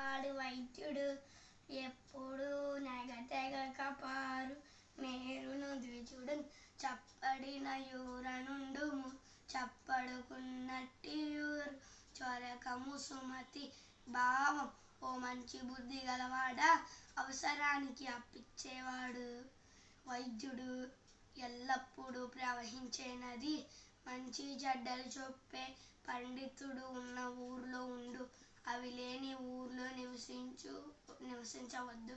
వాడు వైద్యుడు ఎప్పుడు నెగతెగ కపారు పారు. మేరును ద్విజుడు చప్పడిన యూరనుండు చప్పడుకున్నట్టి యూరు. చొరకము సుమతి భావం ఓ మంచి బుద్ధి గలవాడా? అవసరానికి అప్పిచ్చేవాడు. వైద్యుడు ఎల్లప్పుడూ ప్రవహించే నది మంచి చెడ్డలు చెప్పే పండితుడు ఉన్న ఊర్లో అవి లేని ఊర్లో నివసించు నివసించవద్దు.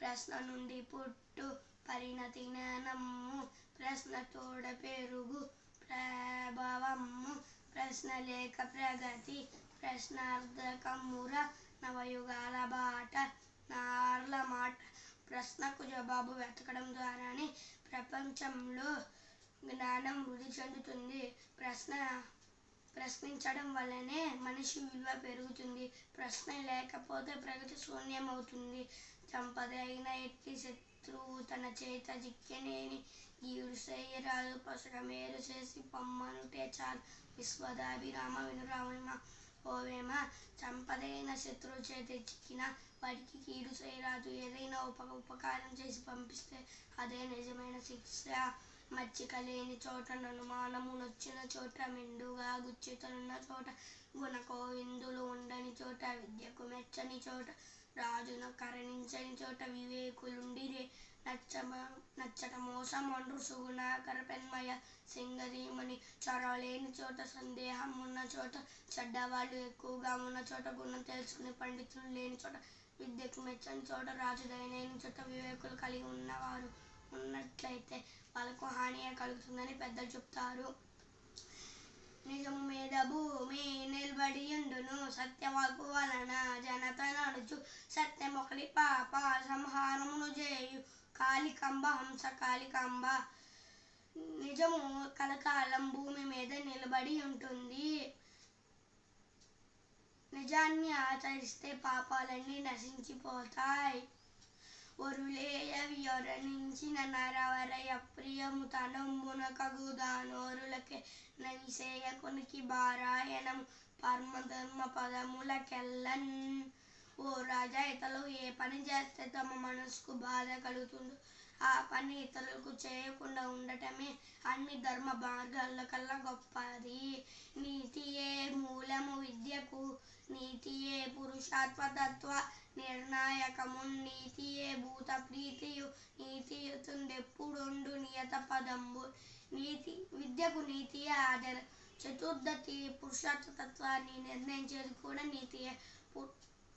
ప్రశ్న నుండి పుట్టు పరిణతి జ్ఞానము. ప్రశ్న తోడ పెరుగు ప్రభావము. ప్రశ్న లేక ప్రగతి. ప్రశ్నార్థకముర నవయుగాల బాట. నార్ల మాట. ప్రశ్నకు జవాబు వెతకడం ద్వారానే ప్రపంచంలో జ్ఞానం వృద్ధి చెందుతుంది. ప్రశ్న ప్రశ్నించడం వల్లనే మనిషి విలువ పెరుగుతుంది. ప్రశ్న లేకపోతే ప్రగతి శూన్యమవుతుంది. చంపదగిన ఎట్టి శత్రువు తన చేత జిక్కెనేని. గీడు చేయరాదు పసక మేలు చేసి పొమ్మనుటే చాలు. విశ్వదాభిరామ వినురామ ఓవేమ చంపదైన శత్రువు చేత చిక్కిన వాటికి కీడు చేయరాదు. ఏదైనా ఉప ఉపకారం చేసి పంపిస్తే అదే నిజమైన శిక్ష. మచ్చిక లేని చోట అనుమానము నొచ్చిన చోట మెండుగా గుచ్చితనున్న చోట గుణకోవిందులు ఉండని చోట విద్యకు మెచ్చని చోట రాజును కరణించని చోట వివేకులుండిరే నచ్చ నచ్చట మోసం ఒండ్రు సుగుణాకర పెన్మయ సింగరీమణి చొరవలేని చోట సందేహం ఉన్న చోట చెడ్డవాళ్ళు ఎక్కువగా ఉన్న చోట గుణం తెలుసుకునే పండితులు లేని చోట విద్యకు మెచ్చని చోట రాజు దయలేని చోట వివేకులు కలిగి ఉన్నవారు. ఉన్నట్లయితే వాళ్ళకు హానియే కలుగుతుందని పెద్దలు చెప్తారు. నిజము మీద భూమి నిలబడి ఉండును. సత్యవాకు వలన జనత నడుచు సత్యం ఒకటి పాప సంహారమును చేయు. కాళికంబ హంస కాళికంబ. నిజము కలకాలం భూమి మీద నిలబడి ఉంటుంది. నిజాన్ని ఆచరిస్తే పాపాలన్నీ నశించిపోతాయి. ఒరులేయ వివరణించిన నరవర ప్రియము తనంబున కగుదానోరులకే నవిసేయ కొనికి బారాయణం పరమధర్మ పదములకెల్లన్ ఓ రాజా ఇతరులు ఏ పని చేస్తే తమ మనసుకు బాధ కలుగుతుందో ఆ పని ఇతరులకు చేయకుండా ఉండటమే అన్ని ధర్మ మార్గాల కల్లా గొప్పది నీతియే మూలము విద్యకు నీతియే పురుషాత్మతత్వ నిర్ణాయకము నీతియే భూత ప్రీతియు నీతియుతుండెప్పుడుండు నియత పదంబు నీతి విద్యకు నీతియే ఆధారం చతుర్దతి పురుషార్థతత్వాన్ని నిర్ణయించేది కూడా నీతియే పు-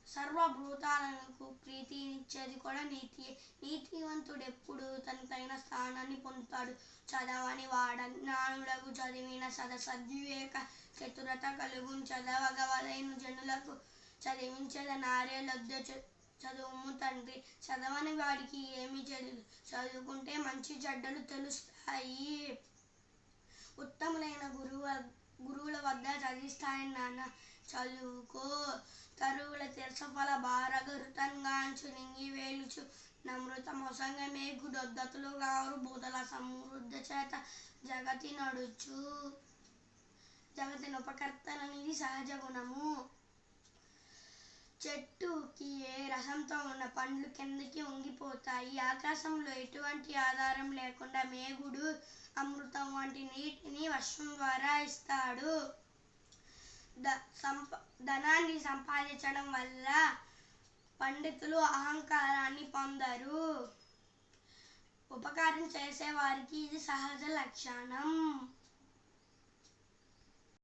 సర్వభూతాలకు ప్రీతినిచ్చేది కూడా నీతియే నీతివంతుడు ఎప్పుడు తన స్థానాన్ని పొందుతాడు? చదవని వాడ జ్ఞానులకు చదివిన సద సద్వివేక చతురత కలుగు చదవగవలైన జనులకు. చదివించద నారేలొద్ద చదువుము తండ్రి. చదవని వాడికి ఏమి చదువు చదువుకుంటే మంచి చెడ్డలు తెలుస్తాయి. ఉత్తములైన గురువు గురువుల వద్ద చదివిస్తాయని నాన్న. చదువుకో. తరువుల తెరసఫల భారగరుతంగాంచు నింగి వేలుచు. నమృత మొసంగ మేకు దొద్దతులు గారు బూదల సమృద్ధ చేత జగతి నడుచు జగతిని ఉపకర్తననిది సహజ గుణము. చెట్టుకి ఏ రసంతో ఉన్న పండ్లు కిందకి వంగిపోతాయి ఆకాశంలో ఎటువంటి ఆధారం లేకుండా మేఘుడు అమృతం వంటి నీటిని వర్షం ద్వారా ఇస్తాడు. ద సంప ధనాన్ని సంపాదించడం వల్ల పండితులు అహంకారాన్ని పొందరు. ఉపకారం చేసే వారికి ఇది సహజ లక్షణం.